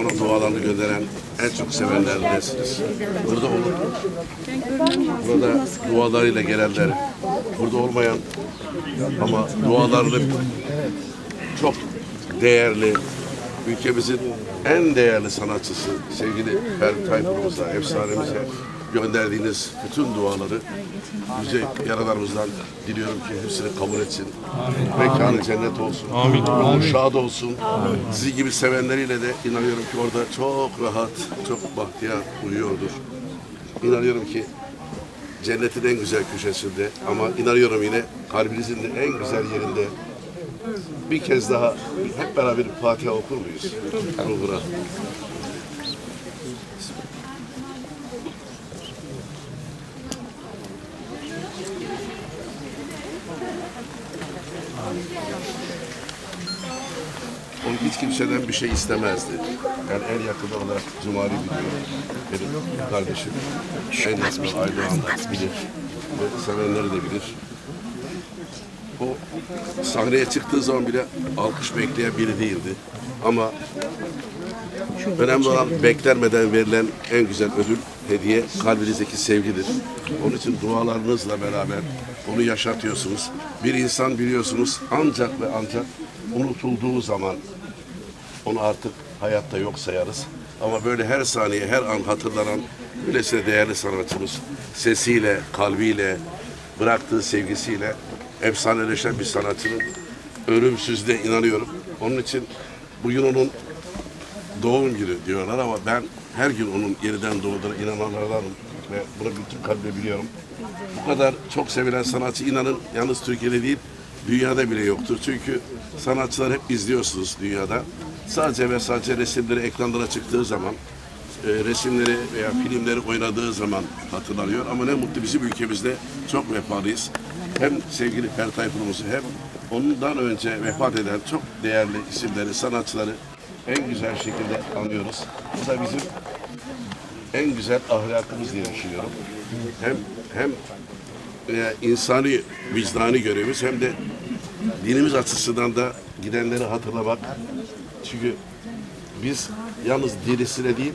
onun dualarını gönderen en çok sevenlerindensiniz. Burada olun. Burada dualarıyla gelenler, burada olmayan ama dualarını çok değerli, ülkemizin en değerli sanatçısı sevgili Ferdi Tayfur'umuza, efsanemize gönderdiğiniz bütün duaları Yüce Yaradanımızdan diliyorum ki hepsini kabul etsin. Mekanı cennet olsun. Amin. Yolu şad olsun. Sizi gibi sevenleriyle de inanıyorum ki orada çok rahat, çok bahtiyar uyuyordur. İnanıyorum ki cennetin en güzel köşesinde ama inanıyorum yine kalbinizin de en güzel yerinde bir kez daha hep beraber Fatiha okur muyuz? Ruhuna. Kimseden bir şey istemezdi. Yani en yakın olarak Cumali biliyor. Benim kardeşim. En yakın Aydoğan'da bilir. Ve sevenleri de bilir. O sahneye çıktığı zaman bile alkış bekleyen biri değildi. Ama önemli olan beklenmeden verilen en güzel ödül, hediye kalbinizdeki sevgidir. Onun için dualarınızla beraber onu yaşatıyorsunuz. Bir insan biliyorsunuz ancak ve ancak unutulduğu zaman onu artık hayatta yok sayarız. Ama böyle her saniye, her an hatırlanan böylesine değerli sanatçımız sesiyle, kalbiyle, bıraktığı sevgisiyle efsaneleşen bir sanatçının ölümsüzlüğüne inanıyorum. Onun için bugün onun doğum günü diyorlar ama ben her gün onun yeniden doğduğuna inananlardanım ve bunu bütün kalbimle biliyorum. Bu kadar çok sevilen sanatçı inanın yalnız Türkiye'de değil dünyada bile yoktur. Çünkü sanatçılar hep izliyorsunuz dünyada. Sadece ve sadece resimleri ekranlara çıktığı zaman e, resimleri veya filmleri oynadığı zaman hatırlanıyor. Ama ne mutlu bizim ülkemizde çok vefalıyız. Hem sevgili Ferdi Tayfur'umuzu hem ondan önce vefat eden çok değerli isimleri, sanatçıları en güzel şekilde anlıyoruz. Bu da bizim en güzel ahlakımız diye düşünüyorum. Hem hem e, insani vicdani görevimiz hem de dinimiz açısından da gidenleri hatırlamak. Çünkü biz yalnız dirisine değil,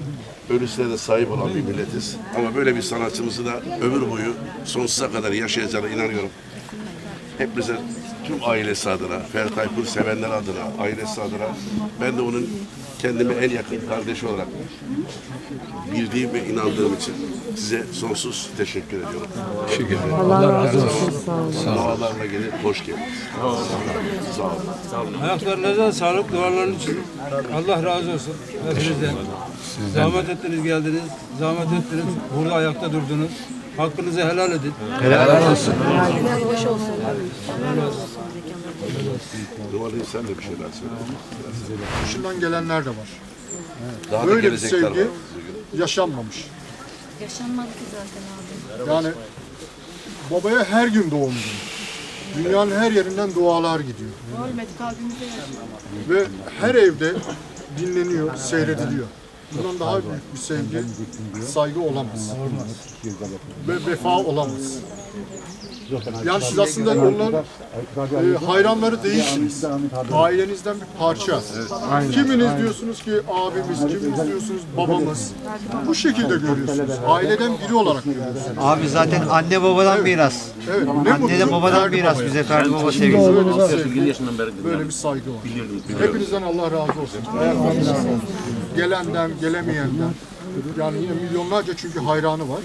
ölüsüne de sahip olan bir milletiz. Ama böyle bir sanatçımızı da ömür boyu sonsuza kadar yaşayacağına inanıyorum. Hepimize tüm ailesi adına, Ferdi Tayfur sevenler adına, ailesi adına ben de onun kendime en yakın kardeşi olarak bildiğim ve inandığım için size sonsuz teşekkür ediyorum. Teşekkür ederim. Allah razı olsun. Sağ olun. Dualarla gelip hoş geldiniz. Sağ olun. Ayaklarınıza sağlık, dualarınız için. Allah razı olsun hepinizden. Zahmet ettiniz geldiniz, zahmet ettiniz, burada ayakta durdunuz. Hakkınızı helal edin. Duvarı sen de bir şeyler söyle. dışından gelenler de var. Daha da Böyle bir gelecekler sevgi var. yaşanmamış. Yaşanmadı ki zaten abi. Yani babaya her gün doğum günü. Dünyanın her yerinden dualar gidiyor. Ölmedik kalbimizde yaşıyor. Ve her evde dinleniyor, seyrediliyor. Bundan daha büyük bir sevgi, saygı olamaz. Ve vefa olamaz. Yani siz aslında onların e, hayranları değilsiniz. Ailenizden bir parça. Kiminiz diyorsunuz ki abimiz, kiminiz diyorsunuz babamız. Bu şekilde görüyorsunuz. Aileden biri olarak görüyorsunuz. Abi zaten anne babadan miras. Evet, ne Anne de mutlu babadan Ferdi miras Baba'ya. bize Ferdi Baba sevgisi. Böyle bir sevgi, böyle bir saygı var. Hepinizden Allah razı olsun. Gelenden, gelemeyenden. Yani yine milyonlarca çünkü hayranı var.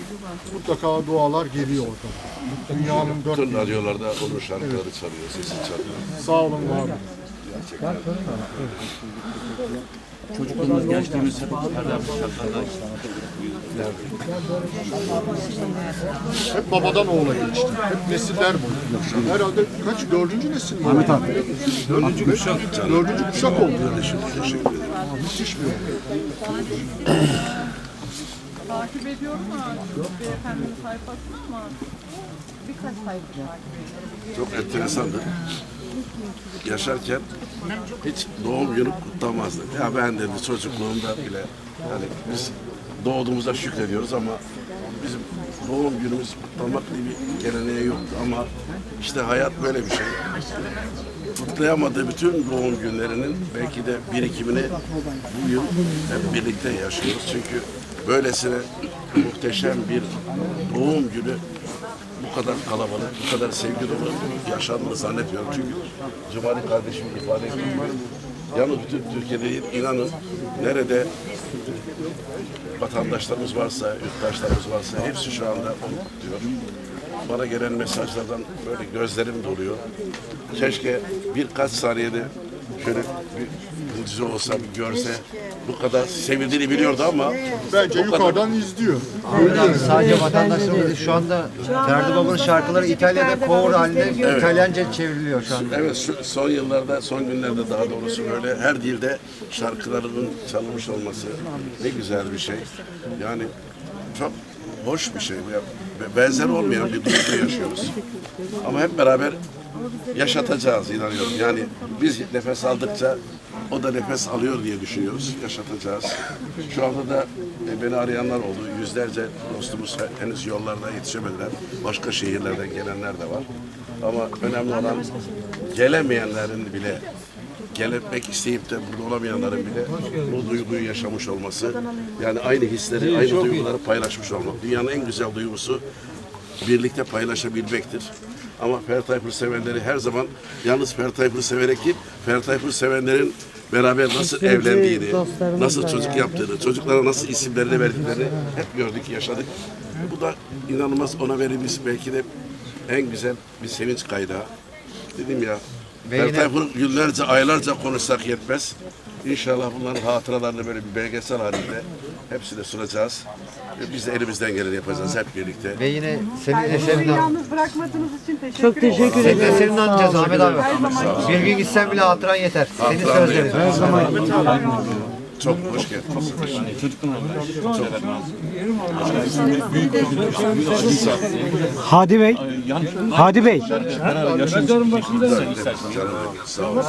Mutlaka dualar geliyor orada. Dünyanın dört Bütün radyolarda onun şarkıları çalıyor, sesi çalıyor. sağ olun var. olun. Çocukluğumuz, gençliğimiz hep Ferdi abi şarkılarında Hep babadan oğula geçti. Hep nesiller boyu. Herhalde kaç? Dördüncü nesil mi? Ahmet abi. Dördüncü kuşak. Dördüncü kuşak oldu. Teşekkür ederim. Olay. Takip ediyorum ama beyefendinin sayfasını ama birkaç sayfa takip ediyorum. Çok enteresandı. Yaşarken hiç doğum günü kutlamazdı. Ya ben dedi çocukluğumda bile yani biz doğduğumuza şükrediyoruz ama bizim doğum günümüz kutlamak diye bir geleneği yoktu ama işte hayat böyle bir şey. Kutlayamadığı bütün doğum günlerinin belki de birikimini bu yıl hep birlikte yaşıyoruz. Çünkü böylesine muhteşem bir doğum günü bu kadar kalabalık, bu kadar sevgi dolu yaşandığını zannetmiyorum. Çünkü Cumali kardeşim ifade ettiği gibi yalnız bütün Türkiye'de inanın nerede vatandaşlarımız varsa, yurttaşlarımız varsa hepsi şu anda onu. Bana gelen mesajlardan böyle gözlerim doluyor. Keşke birkaç saniyede şöyle bir mucize olsa, bir görse. Bu kadar sevildiğini biliyordu ama Bence o kadar- yukarıdan izliyor. Abi sadece vatandaşlarımız değil, şu anda Ferdi Baba'nın şarkıları İtalya'da cover halinde İtalyanca çevriliyor şu anda. Evet şu son yıllarda, son günlerde daha doğrusu böyle her dilde şarkılarının çalınmış olması ne güzel bir şey. Yani çok hoş bir şey. Benzer olmayan bir duygu yaşıyoruz. Ama hep beraber yaşatacağız inanıyorum. Yani biz nefes aldıkça o da nefes alıyor diye düşünüyoruz. Yaşatacağız. Şu anda da e, beni arayanlar oldu. Yüzlerce dostumuz he- henüz yollarda yetişemediler. Başka şehirlerden gelenler de var. Ama önemli olan gelemeyenlerin bile gelmek isteyip de burada olamayanların bile bu duyguyu yaşamış olması. Yani aynı hisleri, aynı duyguları paylaşmış olmak. Dünyanın en güzel duygusu birlikte paylaşabilmektir. Ama Ferdi Tayfur sevenleri her zaman yalnız Ferdi Tayfur'u severek değil, Ferdi Tayfur sevenlerin beraber nasıl evlendiğini, nasıl çocuk yaptığını, çocuklara nasıl isimlerini verdiklerini hep gördük, yaşadık. Bu da inanılmaz ona verilmiş belki de en güzel bir sevinç kaynağı. Dedim ya, Ve Ferdi yine- günlerce, aylarca konuşsak yetmez. İnşallah bunların hatıralarını böyle bir belgesel halinde hepsini sunacağız. Ve biz de elimizden geleni yapacağız hep birlikte. Ve yine senin eserini Yalnız bırakmadığınız için teşekkür Çok teşekkür senin ederim. eserini anacağız Ahmet abi. Bir gün gitsen bile hatıran yeter. Senin Hatıran sözlerin. yeter. Çok hoş geldiniz. Hadi Bey. Hadi Bey. Mezarın başında Canım, sağ olun.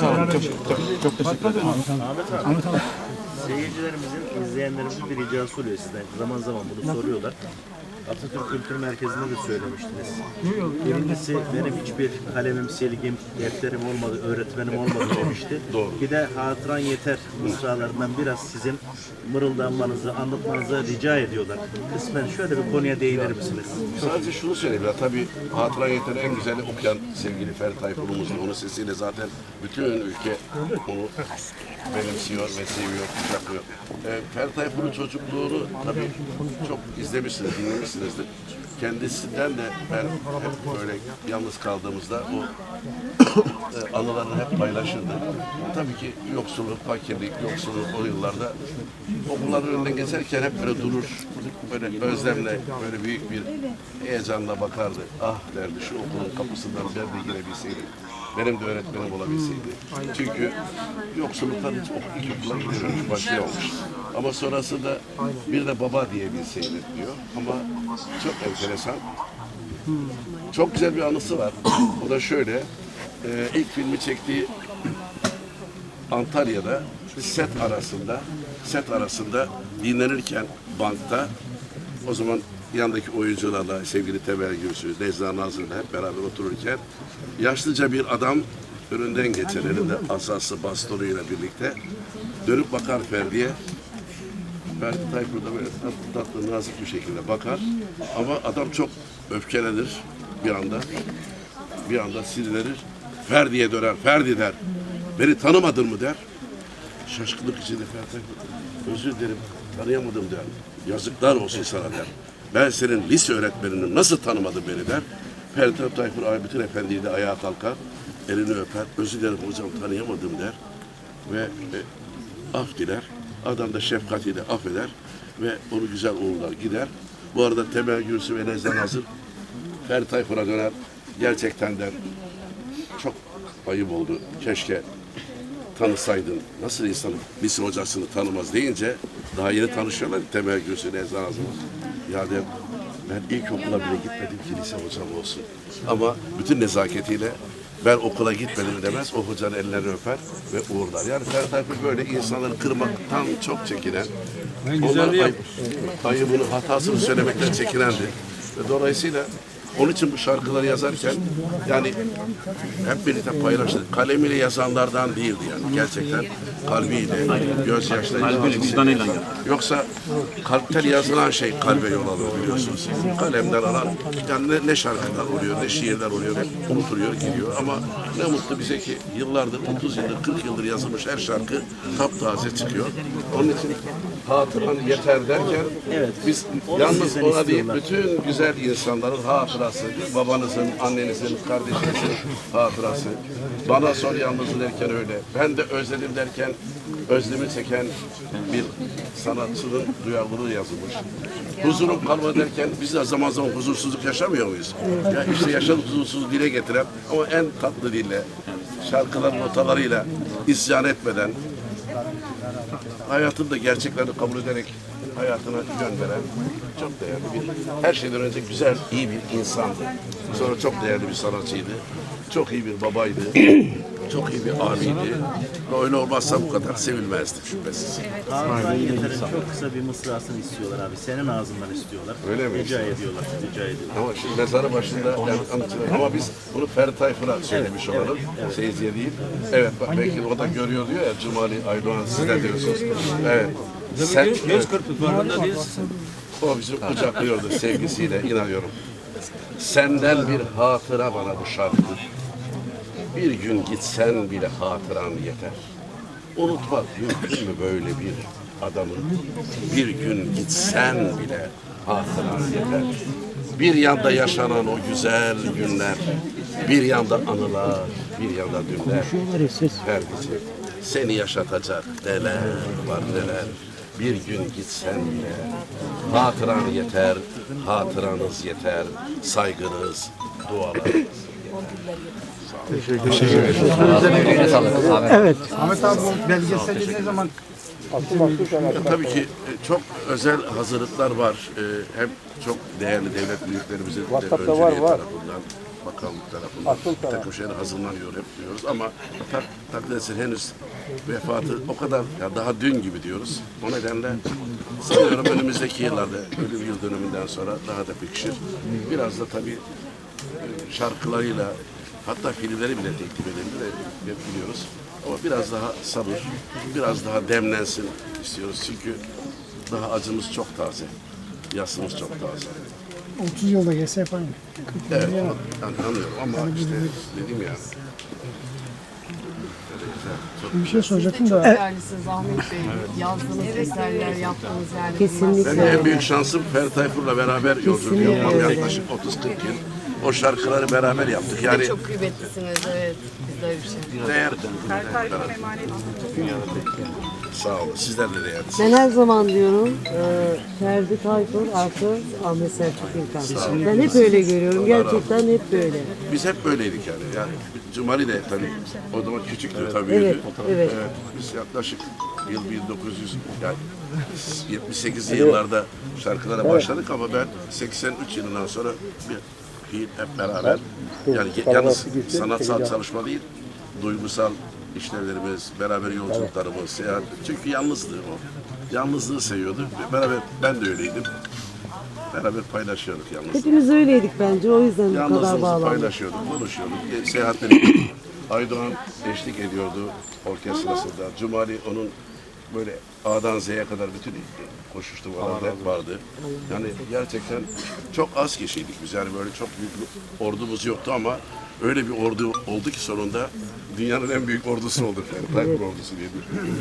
Seyircilerimizin, izleyenlerimizin bir ricası oluyor sizden. Zaman zaman bunu soruyorlar. Atatürk Kültür Merkezi'nde de söylemiştiniz. Birincisi benim hiçbir kalemim, silgim, defterim olmadı, öğretmenim olmadı demişti. Doğru. Bir de hatıran yeter mısralarından biraz sizin mırıldanmanızı, anlatmanızı rica ediyorlar. Kısmen şöyle bir konuya değinir misiniz? Sadece şunu söyleyeyim ya tabii hatıra yeteri en güzeli okuyan sevgili Ferdi Tayfur'umuzun onun sesiyle zaten bütün ülke onu benimsiyor ve seviyor, kucaklıyor. Ee, Ferdi Tayfur'un çocukluğunu tabii çok izlemişsiniz, dinlemişsinizdir. Kendisinden de ben hep böyle yalnız kaldığımızda o e, anılarını hep paylaşırdı. Tabii ki yoksulluk, fakirlik, yoksulluk o yıllarda okulların önünden geçerken hep böyle durur, böyle özlemle, böyle büyük bir heyecanla bakardı. Ah derdi şu okulun kapısından ben de girebilseydim. Benim de öğretmenim olabilseydi. Çünkü yoksulluktan hiç ok- ilk okula gidememiş, başlayamamış. Ama sonrasında bir de baba diyebilseydi diyor. Ama çok enteresan. Çok güzel bir anısı var. O da şöyle. e, ilk filmi çektiği Antalya'da set arasında set arasında dinlenirken bankta o zaman yandaki oyuncularla sevgili Temel Gülsü, Nezla Nazır'la hep beraber otururken yaşlıca bir adam önünden geçer elinde asası bastonuyla birlikte dönüp bakar Ferdi'ye Ferdi Tayfur da böyle tatlı tatlı nazik bir şekilde bakar ama adam çok öfkelenir bir anda bir anda sinirlenir. Ferdi'ye döner. Ferdi der. Beni tanımadın mı der. Şaşkınlık içinde Ferdi özür dilerim tanıyamadım der. Yazıklar olsun sana der. Ben senin lise öğretmeninim nasıl tanımadın beni der. Ferdi Tayfur Aybütün Efendi'yi de ayağa kalkar. Elini öper. Özür dilerim hocam tanıyamadım der. Ve e, af diler. Adam da şefkatiyle affeder ve onu güzel uğurlar gider. Bu arada Temel Gülsü ve Nezden Hazır Ferdi Tayfur'a döner. Gerçekten der çok ayıp oldu. Keşke tanısaydın. Nasıl insan lise hocasını tanımaz deyince daha yeni tanışıyorlar Temel Gülsü Nezden Hazır. Ya der ben ilk okula bile gitmedim ki lise hocam olsun. Ama bütün nezaketiyle ben okula gitmedim demez. O hocanın ellerini öper ve uğurlar. Yani Ferdi Tayfur böyle insanları kırmaktan çok çekinen, Ben onlar güzelliği ay- ayıbını, hatasını söylemekten çekinendi. Dolayısıyla Onun için bu şarkıları yazarken yani hep birlikte paylaştık. Kalemiyle yazanlardan değildi yani. Gerçekten kalbiyle, gözyaşlarıyla. Kalbiyle, vicdanıyla yazan. Yoksa kalpten yazılan şey kalbe yol alıyor biliyorsunuz. Kalemden alan yani ne, ne şarkılar oluyor, ne şiirler oluyor, hep unutuluyor, gidiyor. Ama ne mutlu bize ki yıllardır, 30 yıldır, 40 yıldır yazılmış her şarkı taptaze çıkıyor. Onun için hatıran yeter derken biz yalnız ona değil, bütün güzel insanların hatırası, babanızın, annenizin, kardeşinizin hatırası. Bana sor yalnız derken öyle. Ben de özledim derken özlemi çeken bir sanatçının duyarlılığı yazılmış. Huzurum kalmadı derken biz de zaman zaman huzursuzluk yaşamıyor muyuz? Ya işte yaşadık huzursuzluğu dile getiren ama en tatlı dille, şarkıların notalarıyla isyan etmeden, hayatın da gerçeklerini kabul ederek hayatına yön veren çok değerli bir, her şeyden önce güzel, iyi bir insandı. Sonra çok değerli bir sanatçıydı. Çok iyi bir babaydı. Çok iyi bir abiydi. Öyle olmazsa bu kadar sevilmezdi şüphesiz. Hakan Yeter'in çok kısa bir mısrasını istiyorlar abi. Senin ağzından istiyorlar. Öyle mi? Rica ediyorlar, rica ediyorlar. Ama şimdi mezarı başında yani anlatılır. Ama biz bunu Ferdi Tayfur'a söylemiş olalım. Seyirciye değil. Evet bak belki o da görüyor diyor ya Cumali Aydoğan siz de diyorsunuz. Evet. Sen, Göz kırptı farkında değilsin. o bizi kucaklıyordu sevgisiyle inanıyorum. Senden bir hatıra bana bu şarkı. Bir gün gitsen bile hatıran yeter. Unutmak mümkün mü böyle bir adamı? Bir gün gitsen bile hatıran yeter. Bir yanda yaşanan o güzel günler, bir yanda anılar, bir yanda dünler. Herkesi seni yaşatacak neler var neler. Bir gün gitsen bile hatıran yeter, hatıranız yeter, saygınız, dualarınız. Evet. Ahmet abi bu belgeseli ne zaman Ya, tabii ki e, çok özel hazırlıklar var. E, Hem çok değerli devlet büyüklerimizin de önceliği tarafından, bakanlık tarafından bir takım şeyler hazırlanıyor hep diyoruz ama tak, takdir etsin henüz vefatı o kadar ya daha dün gibi diyoruz. O nedenle sanıyorum önümüzdeki yıllarda ölüm yıl dönümünden sonra daha da pekişir. Biraz da tabii e, şarkılarıyla hatta filmleri bile teklif edildi de hep biliyoruz. Ama biraz daha sabır, biraz daha demlensin istiyoruz. Çünkü daha acımız çok taze, yasımız çok taze. 30 yılda gelse yaparım. Evet, onu ben anlıyorum ama işte dedim ya. Çok Bir şey soracaktım da Değerlisiniz Ahmet Bey. Yazdığınız eserler, yaptığınız yani. Kesinlikle. Benim en büyük şansım Ferdi Tayfur'la beraber yolculuk yapmam yaklaşık 30-40 yıl. O şarkıları beraber yaptık. Yani Çok kıymetlisiniz evet. Öyle bir şey. değer beraber. Sağ olun. Sizler de değerlisiniz. Ben her zaman diyorum e, Ferdi Tayfur artı Ahmet Selçuk İlkan. Ben hep öyle görüyorum. Gerçekten hep böyle. Biz hep böyleydik yani. yani Cumali de tabii o zaman küçüktü tabii. Evet, evet. Biz yaklaşık yıl 1900 yani 78 yıllarda şarkılara başladık ama ben 83 yılından sonra bir fiil hep beraber yani yalnız sanatsal çalışma değil duygusal işlevlerimiz, beraber yolculuklarımız, seyahat. Çünkü yalnızlığı o. Yalnızlığı seviyordu. Beraber ben de öyleydim. Beraber paylaşıyorduk yalnızlığı. Hepimiz öyleydik bence. O yüzden bu kadar Yalnızlığımızı bağlandık. paylaşıyorduk, konuşuyorduk. E, Seyahatleri Aydoğan eşlik ediyordu orkestrasında. Cumali onun böyle A'dan Z'ye kadar bütün koşuşturmalarda hep vardı. Yani gerçekten çok az kişiydik biz. Yani böyle çok büyük bir ordumuz yoktu ama öyle bir ordu oldu ki sonunda dünyanın en büyük ordusu olduk. Yani Tayfur ordusu diye.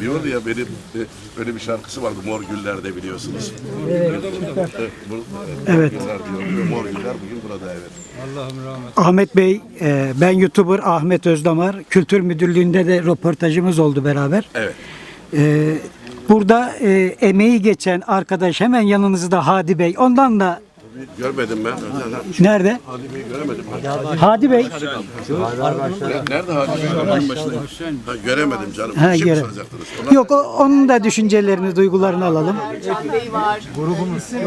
Diyordu ya benim e, öyle bir şarkısı vardı Mor Güller'de biliyorsunuz. Evet. Evet. Güller diyor. Mor Güller bugün burada evet. Allah'ım rahmet. Ahmet Bey, e, ben YouTuber Ahmet Özdamar. Kültür Müdürlüğü'nde de röportajımız oldu beraber. Evet. E, burada e, emeği geçen arkadaş hemen yanınızda Hadi Bey. Ondan da Görmedim ben. nerede? Hadi Bey'i göremedim. Hadi Bey. Ne- Nerede Hadi Bey? Ha, göremedim canım. Ha, Şimdi göre- soracaktınız. Yok o- onun da düşüncelerini, duygularını alalım. Can Bey var.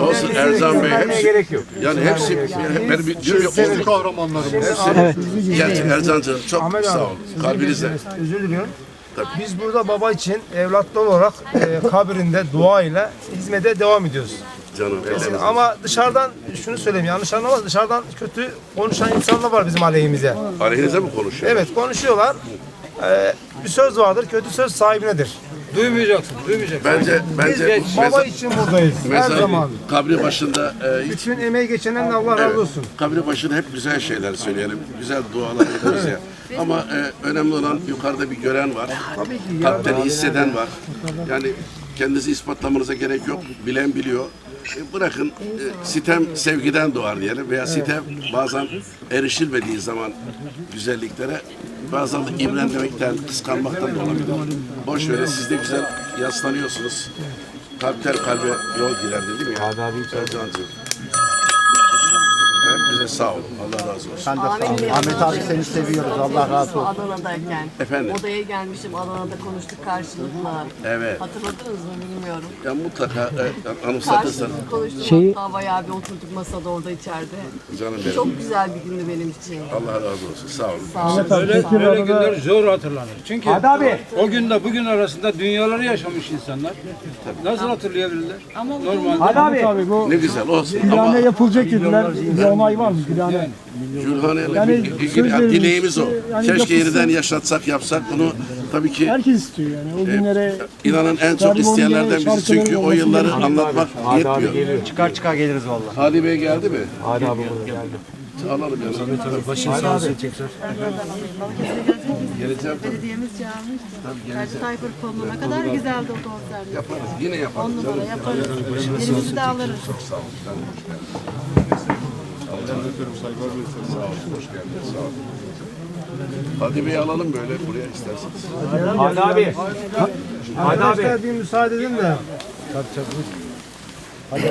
Olsun Erzan Bey hepsi. Gerek yok. Yani hepsi benim bir ya, oldu. kahramanlarımız. Evet. Gerçi Ercan'cığım çok sağ olun. Kalbinizle. özür diliyorum. Biz burada baba için evlatlar olarak e, kabrinde dua ile hizmete devam ediyoruz. Canım ellerinize Ama dışarıdan şunu söyleyeyim yanlış anlama dışarıdan kötü konuşan insanlar var bizim aleyhimize. Aleyhinize mi konuşuyor? Evet konuşuyorlar. Ee, bir söz vardır kötü söz sahibinedir. Duymayacaksın, duymayacaksın. Bence bence Baba mezar, için buradayız her zaman. kabri başında e, hiç Bütün emeği geçenden de Allah razı olsun. kabri başında hep güzel şeyler söyleyelim. Güzel dualar ederiz ya. Ama e, önemli olan yukarıda bir gören var. Kalpten hisseden var. Yani kendinizi ispatlamanıza gerek yok. Bilen biliyor. E, bırakın e, sitem sevgiden doğar diyelim veya sitem bazen erişilmediği zaman güzelliklere bazen de imrenmekten, kıskanmaktan da olabilir. Boş verin siz de güzel yaslanıyorsunuz. Kalpten kalbe yol girer değil mi ya? Ercan'cığım. Hepinize sağ olun. Allah razı olsun. Sen de sağ ol. Ahmet abi seni seviyoruz. Allah razı olsun. Adana'dayken. Efendim? Odaya gelmişim. Adana'da konuştuk karşılıklı. Evet. Hatırladınız mı bilmiyorum. Ya mutlaka e, anımsatırsan. Karşılıklı konuştuk. Şeyi- Hatta bayağı bir oturduk masada orada içeride. Canım benim. Çok güzel bir gündü benim için. Allah razı olsun. Sağ olun. Sağ olun. Böyle, böyle günler zor hatırlanır. Çünkü o günle bugün arasında dünyaları yaşamış insanlar. Nasıl hatırlayabilirler? Ama normal. Ahmet abi bu Ne güzel olsun. Gülhane Ama yapılacak dediler. Bir onay var mı Gülhane? Gülhane'yle Yani ilgili söz verilmiş, dileğimiz o. yani Keşke yapılsın. yeniden yaşatsak yapsak bunu tabii ki Herkes istiyor yani. O günlere inanın en çok Garibanın isteyenlerden birisi çünkü o yılları olması anlatmak yetmiyor. Çıkar çıkar geliriz vallahi. Hadi Bey geldi mi? Hadi abi geldi. Alalım yani. Geleceğim tabii. Belediyemiz çağırmıştı. Ferdi Tayfur konulu ne kadar güzeldi o konser. Yaparız. Yine yaparız. On numara yaparız. Elimizi de alırız. Sağ olun. Allah'ın öpüyorum saygılar veriyorum. Sağ olun. Hoş geldiniz. Sağ olun. Hadi Bey'i alalım böyle buraya isterseniz. Hadi abi. Hadi abi. bir müsaade edin de.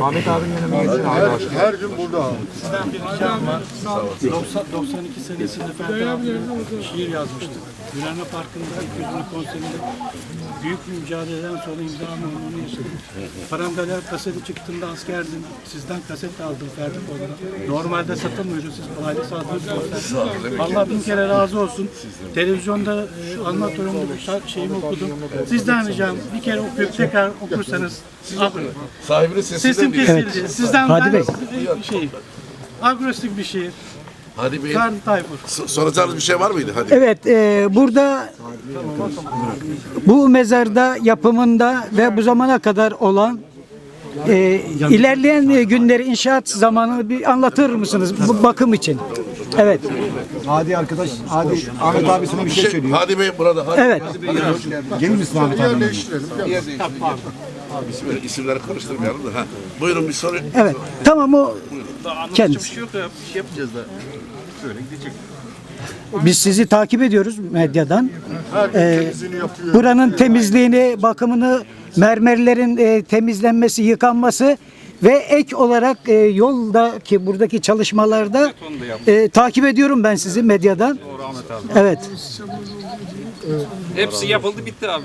Ahmet abinin yanına Her, her gün burada. 92 senesinde Ferdi abi şiir yazmıştı. Gülhane Parkı'nda ilk yüzünü konserinde büyük bir mücadeleden sonra imzamı onu yaşadım. Paramgaler kaseti çıktığında askerdim. Sizden kaset aldım Ferdi olarak. Normalde satılmıyordu. Siz kolayca konser. Allah bin kere razı olsun. Televizyonda e, anlatıyorum bu şar- şeyimi okudum. Sizden ricam bir kere okuyup tekrar okursanız. Sahibinin sesinden Sesim kesildi. Sizden Hadi ben Bey. bir şey. Agresif bir şiir. Hadi Bey. Ferdi Tayfur. So- Soracağınız bir şey var mıydı? Hadi. Evet, e, burada bu mezarda yapımında ve bu zamana kadar olan e, ilerleyen e, günleri inşaat zamanını bir anlatır mısınız bu bakım için? Evet. Hadi arkadaş. Hadi Ahmet abi sana bir şey söylüyor. Hadi Bey burada. Hadi. Evet. Gelir misin Ahmet abi? İsimleri, isimleri karıştırmayalım da. Ha. Buyurun bir soru. Evet. Tamam o kendisi. şey yok ya. Bir şey yapacağız da. Böyle gidecek. Biz sizi takip ediyoruz medyadan. Her Ee, temizliğini yapıyor. Buranın temizliğini, bakımını, mermerlerin e, temizlenmesi, yıkanması ve ek olarak e, yoldaki buradaki çalışmalarda e, takip ediyorum ben sizi medyadan. Evet. Hepsi yapıldı bitti abi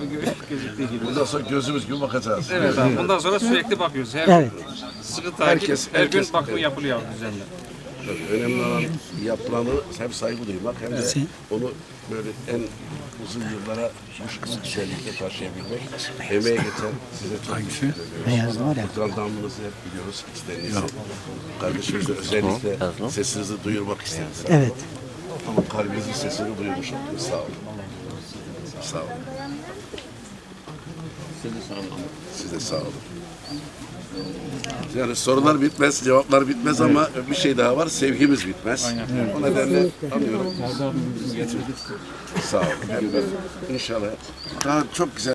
gözüktüğü gibi. Bundan sonra gözümüz gibi bakacağız. Evet abi bundan sonra sürekli bakıyoruz. Her Evet. sıkı takip, Herkes- her herkes- gün bakımı yapılıyor abi düzenli. Tabii önemli olan yapılanı hem saygı duymak hem de onu böyle en uzun yıllara bu güzellikle taşıyabilmek. Emeğe geçen size çok teşekkür ediyorum. Beyaz var ya. Gandamınızı hep biliyoruz, içlerinizi. Kardeşimiz de özellikle sesinizi duyurmak istediniz. Evet. Ama kalbinizin sesini duyurmuş oldunuz. Sağ olun. Sağ olun. Siz de sağ olun. Yani sorular bitmez, cevaplar bitmez ama bir şey daha var, sevgimiz bitmez. O nedenle anlıyorum. Getirdik. Sağ olun. İnşallah daha çok güzel